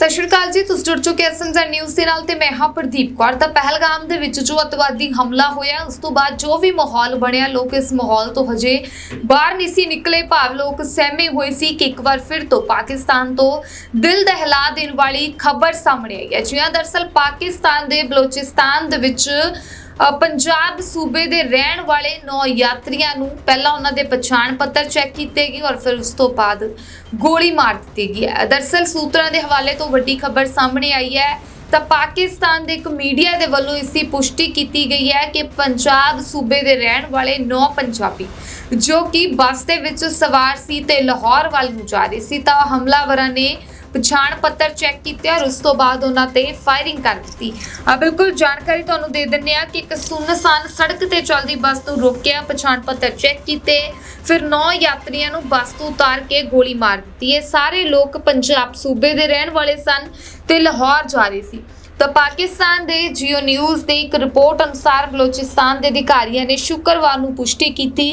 ਸਤਿ ਸ਼੍ਰੀ ਅਕਾਲ ਜੀ, ਤੁਸੀਂ ਜੁੜ ਚੁੱਕੇ ਐਸਐਨਜ਼ਰ ਨਿਊਜ਼ ਦੇ ਨਾਲ ਤੇ ਮੈਂ ਹਾਂ ਪ੍ਰਦੀਪ ਕੌਰ। ਤਾਂ ਪਹਿਲਗਾਮ ਦੇ ਵਿੱਚ ਜੋ ਅਤਵਾਦੀ ਹਮਲਾ ਹੋਇਆ, ਉਸ ਤੋਂ ਬਾਅਦ ਜੋ ਵੀ ਮਾਹੌਲ ਬਣਿਆ, ਲੋਕ ਇਸ ਮਾਹੌਲ ਤੋਂ ਹਜੇ ਬਾਹਰ ਨਹੀਂ ਸੀ ਨਿਕਲੇ। ਭਾਵ ਲੋਕ ਸਹਿਮੇ ਹੋਏ ਸੀ ਕਿ ਇੱਕ ਵਾਰ ਫਿਰ ਤੋਂ ਪਾਕਿਸਤਾਨ ਤੋਂ ਦਿਲ ਦਹਿਲਾ ਦੇਣ ਵਾਲੀ ਖਬਰ ਸਾਹਮਣੇ ਆਈ ਹੈ। ਜੀ ਹਾਂ ਦਰਸਲ ਪਾਕਿਸਤਾਨ ਦੇ ਬਲੋਚਿਸਤਾਨ ਦੇ ਵਿੱਚ ਪੰਜਾਬ ਸੂਬੇ ਦੇ ਰਹਿਣ ਵਾਲੇ 9 ਯਾਤਰੀਆਂ ਨੂੰ ਪਹਿਲਾਂ ਉਹਨਾਂ ਦੇ ਪਛਾਣ ਪੱਤਰ ਚੈੱਕ ਕੀਤੇ ਗਏ ਔਰ ਫਿਰ ਉਸ ਤੋਂ ਬਾਅਦ ਗੋਲੀ ਮਾਰ ਦਿੱਤੀ ਗਈ ਹੈ। ਦਰਸਲ ਸੂਤਰਾਂ ਦੇ ਹਵਾਲੇ ਤੋਂ ਵੱਡੀ ਖਬਰ ਸਾਹਮਣੇ ਆਈ ਹੈ। ਤਾਂ ਪਾਕਿਸਤਾਨ ਦੇ ਇੱਕ ਮੀਡੀਆ ਦੇ ਵੱਲੋਂ ਇਸ ਦੀ ਪੁਸ਼ਟੀ ਕੀਤੀ ਗਈ ਹੈ ਕਿ ਪੰਜਾਬ ਸੂਬੇ ਦੇ ਰਹਿਣ ਵਾਲੇ 9 ਪੰਜਾਬੀ, ਜੋ ਕਿ ਬੱਸ ਦੇ ਵਿੱਚ ਸਵਾਰ ਸੀ ਤੇ ਲਾਹੌਰ ਵੱਲ ਨੂੰ ਜਾ ਰਹੇ ਸੀ, ਤਾਂ ਹਮਲਾਵਰਾਂ ਨੇ ਪਛਾਣ ਪੱਤਰ ਚੈੱਕ ਕੀਤੇ ਔਰ ਉਸ ਤੋਂ ਬਾਅਦ ਉਹਨਾਂ ਤੇ ਫਾਇਰਿੰਗ ਕਰ ਦਿੱਤੀ। ਆ ਬਿਲਕੁਲ ਜਾਣਕਾਰੀ ਤੁਹਾਨੂੰ ਦੇ ਦਿੰਨੇ ਆ ਕਿ ਇੱਕ ਸੁੰਨਸਾਨ ਸੜਕ ਤੇ ਚੱਲਦੀ ਬੱਸ ਨੂੰ ਰੋਕਿਆ ਪਛਾਣ ਪੱਤਰ ਚੈੱਕ ਕੀਤੇ। ਫਿਰ 9 ਯਾਤਰੀਆਂ ਨੂੰ ਬੱਸ ਤੋਂ ਉਤਾਰ ਕੇ ਗੋਲੀ ਮਾਰ ਦਿੱਤੀ। ਇਹ ਸਾਰੇ ਲੋਕ ਪੰਜਾਬ ਸੂਬੇ ਦੇ ਰਹਿਣ ਵਾਲੇ ਸਨ ਤੇ ਲਾਹੌਰ ਜਾ ਰਹੇ ਸੀ। ਤਾਂ ਪਾਕਿਸਤਾਨ ਦੇ ਜੀਓ ਨਿਊਜ਼ ਦੀ ਇੱਕ ਰਿਪੋਰਟ ਅਨੁਸਾਰ ਬਲੋਚਿਸਤਾਨ ਦੇ ਅਧਿਕਾਰੀਆਂ ਨੇ ਸ਼ੁੱਕਰਵਾਰ ਨੂੰ ਪੁਸ਼ਟੀ ਕੀਤੀ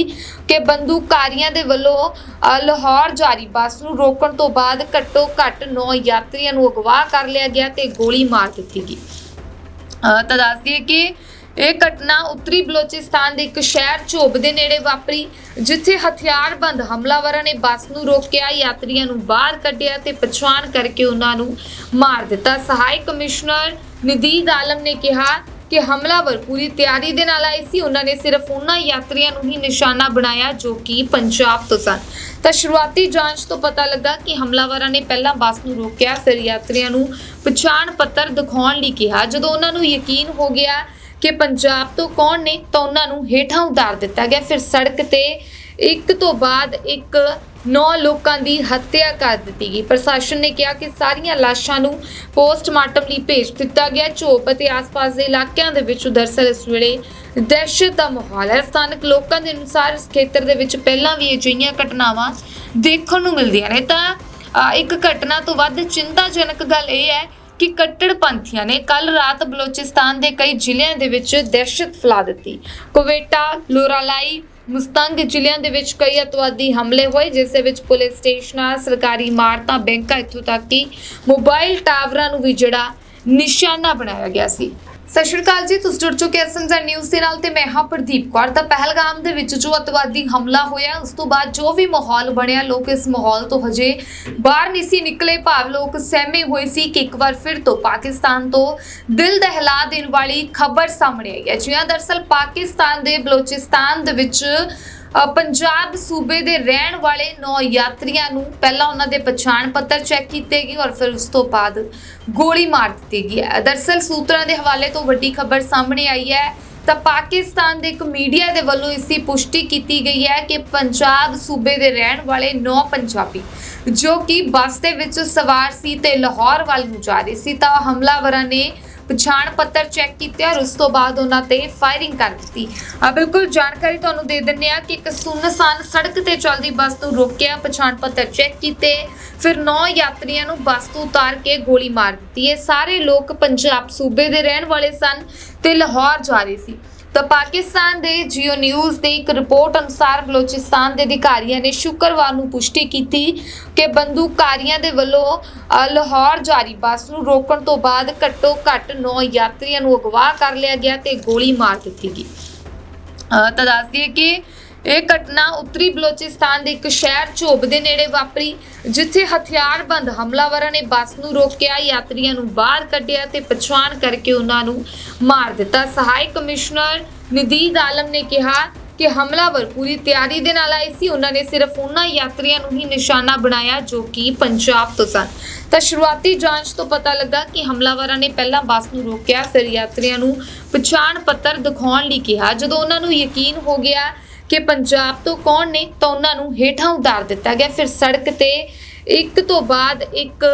ਕਿ ਬੰਦੂਕਧਾਰੀਆਂ ਦੇ ਵੱਲੋਂ ਅ, ਲਾਹੌਰ ਜਾਰੀ ਬੱਸ ਨੂੰ ਰੋਕਣ ਤੋਂ ਬਾਅਦ ਘੱਟੋ ਘੱਟ 9 ਯਾਤਰੀਆਂ ਨੂੰ ਅਗਵਾ ਕਰ ਲਿਆ ਗਿਆ ਤੇ ਗੋਲੀ ਮਾਰ ਦਿੱਤੀ ਗਈ। ਅ, ਤਾਂ ਦੱਸ ਦਈਏ ਕਿ ਇਹ ਘਟਨਾ ਉੱਤਰੀ ਬਲੋਚਿਸਤਾਨ ਦੇ ਇੱਕ ਸ਼ਹਿਰ ਝੋਬ ਦੇ ਨੇੜੇ ਵਾਪਰੀ, ਜਿੱਥੇ ਹਥਿਆਰਬੰਦ ਹਮਲਾਵਰਾਂ ਨੇ ਬੱਸ ਨੂੰ ਰੋਕਿਆ, ਯਾਤਰੀਆਂ ਨੂੰ ਬਾਹਰ ਕੱਢਿਆ ਤੇ ਪਛਾਣ ਕਰਕੇ ਉਹਨਾਂ ਨੂੰ ਮਾਰ ਦਿੱਤਾ। ਸਹਾਇਕ ਕਮਿਸ਼ਨਰ ਨਦੀਦ ਆਲਮ ਨੇ ਕਿਹਾ ਕਿ ਹਮਲਾਵਰ ਪੂਰੀ ਤਿਆਰੀ ਦੇ ਨਾਲ ਆਏ ਸੀ। ਉਹਨਾਂ ਨੇ ਸਿਰਫ ਉਹਨਾਂ ਯਾਤਰੀਆਂ ਨੂੰ ਹੀ ਨਿਸ਼ਾਨਾ ਬਣਾਇਆ ਜੋ ਕਿ ਪੰਜਾਬ ਤੋਂ ਸਨ। ਤਾਂ ਸ਼ੁਰੂਆਤੀ ਜਾਂਚ ਤੋਂ ਪਤਾ ਲੱਗਾ ਕਿ ਹਮਲਾਵਰਾਂ ਨੇ ਪਹਿਲਾਂ ਬੱਸ ਨੂੰ ਰੋਕਿਆ, ਫਿਰ ਯਾਤਰੀਆਂ ਨੂੰ ਪਛਾਣ ਪੱਤਰ ਦਿਖਾਉਣ ਲਈ ਕਿਹਾ। ਜਦੋਂ ਉਹਨਾਂ ਨੂੰ ਯਕੀਨ ਹੋ ਗਿਆ ਕਿ ਪੰਜਾਬ ਤੋਂ ਕੌਣ ਨੇ ਤਾਂ ਉਹਨਾਂ ਨੂੰ ਹੇਠਾਂ ਉਤਾਰ ਦਿੱਤਾ ਗਿਆ। ਫਿਰ ਸੜਕ ਤੇ ਇੱਕ ਤੋਂ ਬਾਅਦ ਇੱਕ ਨੌ ਲੋਕਾਂ ਦੀ ਹੱਤਿਆ ਕਰ ਦਿੱਤੀ ਗਈ। ਪ੍ਰਸ਼ਾਸਨ ਨੇ ਕਿਹਾ ਕਿ ਸਾਰੀਆਂ ਲਾਸ਼ਾਂ ਨੂੰ ਪੋਸਟਮਾਰਟਮ ਲਈ ਭੇਜ ਦਿੱਤਾ ਗਿਆ। ਝੋਪ ਅਤੇ ਆਸ-ਪਾਸ ਦੇ ਇਲਾਕਿਆਂ ਦੇ ਵਿੱਚ ਦਰਸਲ ਇਸ ਵੇਲੇ ਦਹਿਸ਼ਤ ਦਾ ਮਾਹੌਲ ਹੈ। ਸਥਾਨਕ ਲੋਕਾਂ ਦੇ ਅਨੁਸਾਰ ਇਸ ਖੇਤਰ ਦੇ ਵਿੱਚ ਪਹਿਲਾਂ ਵੀ ਅਜਿਹੀਆਂ ਘਟਨਾਵਾਂ ਦੇਖਣ ਨੂੰ ਮਿਲਦੀਆਂ ਨੇ। ਤਾਂ ਇੱਕ ਘਟਨਾ ਤੋਂ ਵੱਧ ਚਿੰਤਾਜਨਕ ਗੱਲ ਇਹ ਹੈ ਕਿ ਕੱਟੜਪੰਥੀਆਂ ਨੇ ਕੱਲ ਰਾਤ ਬਲੋਚਿਸਤਾਨ ਦੇ ਕਈ ਜ਼ਿਲ੍ਹਿਆਂ ਦੇ ਵਿੱਚ ਦਹਿਸ਼ਤ ਫੈਲਾ ਦਿੱਤੀ। ਕੁਵੇਟਾ, ਲੋਰਾਲਾਈ, ਮੁਸਤੰਗ ਜ਼ਿਲ੍ਹਿਆਂ ਦੇ ਵਿੱਚ ਕਈ ਅਤਵਾਦੀ ਹਮਲੇ ਹੋਏ, ਜਿਸ ਦੇ ਵਿੱਚ ਪੁਲਿਸ ਸਟੇਸ਼ਨਾਂ, ਸਰਕਾਰੀ ਇਮਾਰਤਾਂ, ਬੈਂਕਾਂ ਇੱਥੋਂ ਤੱਕ ਕਿ ਮੋਬਾਈਲ ਟਾਵਰਾਂ ਨੂੰ ਵੀ ਜਿਹੜਾ ਨਿਸ਼ਾਨਾ ਬਣਾਇਆ ਗਿਆ ਸੀ। ਸਤਿ ਸ਼੍ਰੀ ਅਕਾਲ ਜੀ, ਤੁਸੀਂ ਜੁੜ ਚੁੱਕੇ ਐਸਐਨਜ਼ਰ ਨਿਊਜ਼ ਦੇ ਨਾਲ ਤੇ ਮੈਂ ਹਾਂ ਪ੍ਰਦੀਪ ਕੌਰ। ਤਾਂ ਪਹਿਲਗਾਮ ਦੇ ਵਿੱਚ ਜੋ ਅਤਵਾਦੀ ਹਮਲਾ ਹੋਇਆ, ਉਸ ਤੋਂ ਬਾਅਦ ਜੋ ਵੀ ਮਾਹੌਲ ਬਣਿਆ, ਲੋਕ ਇਸ ਮਾਹੌਲ ਤੋਂ ਹਜੇ ਬਾਹਰ ਨਹੀਂ ਸੀ ਨਿਕਲੇ। ਭਾਵ ਲੋਕ ਸਹਿਮੇ ਹੋਏ ਸੀ ਕਿ ਇੱਕ ਵਾਰ ਫਿਰ ਤੋਂ ਪਾਕਿਸਤਾਨ ਤੋਂ ਦਿਲ ਦਹਿਲਾ ਦੇਣ ਵਾਲੀ ਖਬਰ ਸਾਹਮਣੇ ਆਈ ਹੈ। ਜੀ ਹਾਂ ਦਰਸਲ ਪਾਕਿਸਤਾਨ ਦੇ ਬਲੋਚਿਸਤਾਨ ਦੇ ਵਿੱਚ ਪੰਜਾਬ ਸੂਬੇ ਦੇ ਰਹਿਣ ਵਾਲੇ ਨੌ ਯਾਤਰੀਆਂ ਨੂੰ ਪਹਿਲਾਂ ਉਹਨਾਂ ਦੇ ਪਛਾਣ ਪੱਤਰ ਚੈੱਕ ਕੀਤੇ ਗਏ ਔਰ ਫਿਰ ਉਸ ਤੋਂ ਬਾਅਦ ਗੋਲੀ ਮਾਰ ਦਿੱਤੀ ਗਈ ਹੈ। ਦਰਸਲ ਸੂਤਰਾਂ ਦੇ ਹਵਾਲੇ ਤੋਂ ਵੱਡੀ ਖਬਰ ਸਾਹਮਣੇ ਆਈ ਹੈ। ਤਾਂ ਪਾਕਿਸਤਾਨ ਦੇ ਇੱਕ ਮੀਡੀਆ ਦੇ ਵੱਲੋਂ ਇਸ ਦੀ ਪੁਸ਼ਟੀ ਕੀਤੀ ਗਈ ਹੈ ਕਿ ਪੰਜਾਬ ਸੂਬੇ ਦੇ ਰਹਿਣ ਵਾਲੇ 9 ਪੰਜਾਬੀ ਜੋ ਕਿ ਬੱਸ ਦੇ ਵਿੱਚ ਸਵਾਰ ਸੀ ਤੇ ਲਾਹੌਰ ਵੱਲ ਨੂੰ ਜਾ ਰਹੇ ਸੀ, ਤਾਂ ਹਮਲਾਵਰਾਂ ਨੇ ਪਛਾਣ ਪੱਤਰ ਚੈੱਕ ਕੀਤੇ ਔਰ ਉਸ ਤੋਂ ਬਾਅਦ ਉਹਨਾਂ ਤੇ ਫਾਇਰਿੰਗ ਕਰ ਦਿੱਤੀ। ਆ ਬਿਲਕੁਲ ਜਾਣਕਾਰੀ ਤੁਹਾਨੂੰ ਦੇ ਦਿੰਨੇ ਆ ਕਿ ਇੱਕ ਸੁੰਨਸਾਨ ਸੜਕ ਤੇ ਚੱਲਦੀ ਬੱਸ ਨੂੰ ਰੋਕਿਆ, ਪਛਾਣ ਪੱਤਰ ਚੈੱਕ ਕੀਤੇ। ਫਿਰ 9 ਯਾਤਰੀਆਂ ਨੂੰ ਬੱਸ ਤੋਂ ਉਤਾਰ ਕੇ ਗੋਲੀ ਮਾਰ ਦਿੱਤੀ। ਇਹ ਸਾਰੇ ਲੋਕ ਪੰਜਾਬ ਸੂਬੇ ਦੇ ਰਹਿਣ ਵਾਲੇ ਸਨ ਤੇ ਲਾਹੌਰ ਜਾ ਰਹੇ ਸੀ। ਤਾਂ ਪਾਕਿਸਤਾਨ ਦੇ ਜੀਓ ਨਿਊਜ਼ ਦੀ ਇੱਕ ਰਿਪੋਰਟ ਅਨੁਸਾਰ ਬਲੋਚਿਸਤਾਨ ਦੇ ਅਧਿਕਾਰੀਆਂ ਨੇ ਸ਼ੁੱਕਰਵਾਰ ਨੂੰ ਪੁਸ਼ਟੀ ਕੀਤੀ ਕਿ ਬੰਦੂਕਧਾਰੀਆਂ ਦੇ ਵੱਲੋਂ ਲਾਹੌਰ ਜਾਰੀ ਬੱਸ ਨੂੰ ਰੋਕਣ ਤੋਂ ਬਾਅਦ ਘੱਟੋ ਘੱਟ 9 ਯਾਤਰੀਆਂ ਨੂੰ ਅਗਵਾ ਕਰ ਲਿਆ ਗਿਆ ਤੇ ਗੋਲੀ ਮਾਰ ਦਿੱਤੀ ਗਈ। ਤਾਂ ਦੱਸ ਦਈਏ ਕਿ ਇਹ ਘਟਨਾ ਉੱਤਰੀ ਬਲੋਚਿਸਤਾਨ ਦੇ ਇੱਕ ਸ਼ਹਿਰ ਝੋਬ ਦੇ ਨੇੜੇ ਵਾਪਰੀ, ਜਿੱਥੇ ਹਥਿਆਰਬੰਦ ਹਮਲਾਵਰਾਂ ਨੇ ਬੱਸ ਨੂੰ ਰੋਕਿਆ, ਯਾਤਰੀਆਂ ਨੂੰ ਬਾਹਰ ਕੱਢਿਆ ਤੇ ਪਛਾਣ ਕਰਕੇ ਉਹਨਾਂ ਨੂੰ ਮਾਰ ਦਿੱਤਾ। ਸਹਾਇਕ ਕਮਿਸ਼ਨਰ ਨਿਦੀਦ ਆਲਮ ਨੇ ਕਿਹਾ ਕਿ ਹਮਲਾਵਰ ਪੂਰੀ ਤਿਆਰੀ ਦੇ ਨਾਲ ਆਏ ਸੀ। ਉਹਨਾਂ ਨੇ ਸਿਰਫ ਉਹਨਾਂ ਯਾਤਰੀਆਂ ਨੂੰ ਹੀ ਨਿਸ਼ਾਨਾ ਬਣਾਇਆ ਜੋ ਕਿ ਪੰਜਾਬ ਤੋਂ ਸਨ। ਤਾਂ ਸ਼ੁਰੂਆਤੀ ਜਾਂਚ ਤੋਂ ਪਤਾ ਲੱਗਾ ਕਿ ਹਮਲਾਵਰਾਂ ਨੇ ਪਹਿਲਾਂ ਬੱਸ ਨੂੰ ਰੋਕਿਆ, ਫਿਰ ਯਾਤਰੀਆਂ ਨੂੰ ਪਛਾਣ ਪੱਤਰ ਦਿਖਾਉਣ ਲਈ ਕਿਹਾ। ਜਦੋਂ ਉਹਨਾਂ ਨੂੰ ਯਕੀਨ ਹੋ ਗਿਆ ਕਿ ਪੰਜਾਬ ਤੋਂ ਕੌਣ ਨੇ, ਤਾਂ ਉਹਨਾਂ ਨੂੰ ਹੇਠਾਂ ਉਤਾਰ ਦਿੱਤਾ ਗਿਆ। ਫਿਰ ਸੜਕ ਤੇ ਇੱਕ ਤੋਂ ਬਾਅਦ ਇੱਕ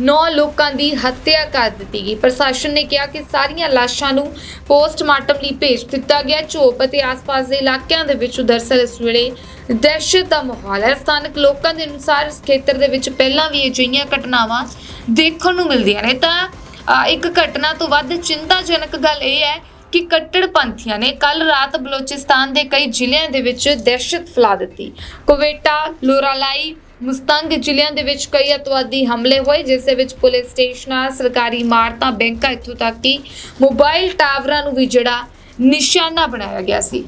ਨੌ ਲੋਕਾਂ ਦੀ ਹੱਤਿਆ ਕਰ ਦਿੱਤੀ ਗਈ। ਪ੍ਰਸ਼ਾਸਨ ਨੇ ਕਿਹਾ ਕਿ ਸਾਰੀਆਂ ਲਾਸ਼ਾਂ ਨੂੰ ਪੋਸਟਮਾਰਟਮ ਲਈ ਭੇਜ ਦਿੱਤਾ ਗਿਆ। ਝੋਪ ਅਤੇ ਆਸ-ਪਾਸ ਦੇ ਇਲਾਕਿਆਂ ਦੇ ਵਿੱਚ ਦਰਸਲ ਇਸ ਵੇਲੇ ਦਹਿਸ਼ਤ ਦਾ ਮਾਹੌਲ ਹੈ। ਸਥਾਨਕ ਲੋਕਾਂ ਦੇ ਅਨੁਸਾਰ ਇਸ ਖੇਤਰ ਦੇ ਵਿੱਚ ਪਹਿਲਾਂ ਵੀ ਅਜਿਹੀਆਂ ਘਟਨਾਵਾਂ ਦੇਖਣ ਨੂੰ ਮਿਲਦੀਆਂ ਨੇ। ਤਾਂ ਇੱਕ ਘਟਨਾ ਤੋਂ ਵੱਧ ਚਿੰਤਾਜਨਕ ਗੱਲ ਇਹ ਹੈ ਕਿ ਕੱਟੜਪੰਥੀਆਂ ਨੇ ਕੱਲ ਰਾਤ ਬਲੋਚਿਸਤਾਨ ਦੇ ਕਈ ਜ਼ਿਲ੍ਹਿਆਂ ਦੇ ਵਿੱਚ ਦਹਿਸ਼ਤ ਫੈਲਾ ਦਿੱਤੀ। ਕੁਵੇਟਾ, ਲੋਰਾਲਾਈ, ਮੁਸਤੰਗ ਜ਼ਿਲ੍ਹਿਆਂ ਦੇ ਵਿੱਚ ਕਈ ਅਤਵਾਦੀ ਹਮਲੇ ਹੋਏ, ਜਿਸ ਦੇ ਵਿੱਚ ਪੁਲਿਸ ਸਟੇਸ਼ਨਾਂ ਸਰਕਾਰੀ ਇਮਾਰਤਾਂ, ਬੈਂਕਾਂ ਇੱਥੋਂ ਤੱਕ ਕਿ ਮੋਬਾਈਲ ਟਾਵਰਾਂ ਨੂੰ ਵੀ ਜਿਹੜਾ ਨਿਸ਼ਾਨਾ ਬਣਾਇਆ ਗਿਆ ਸੀ।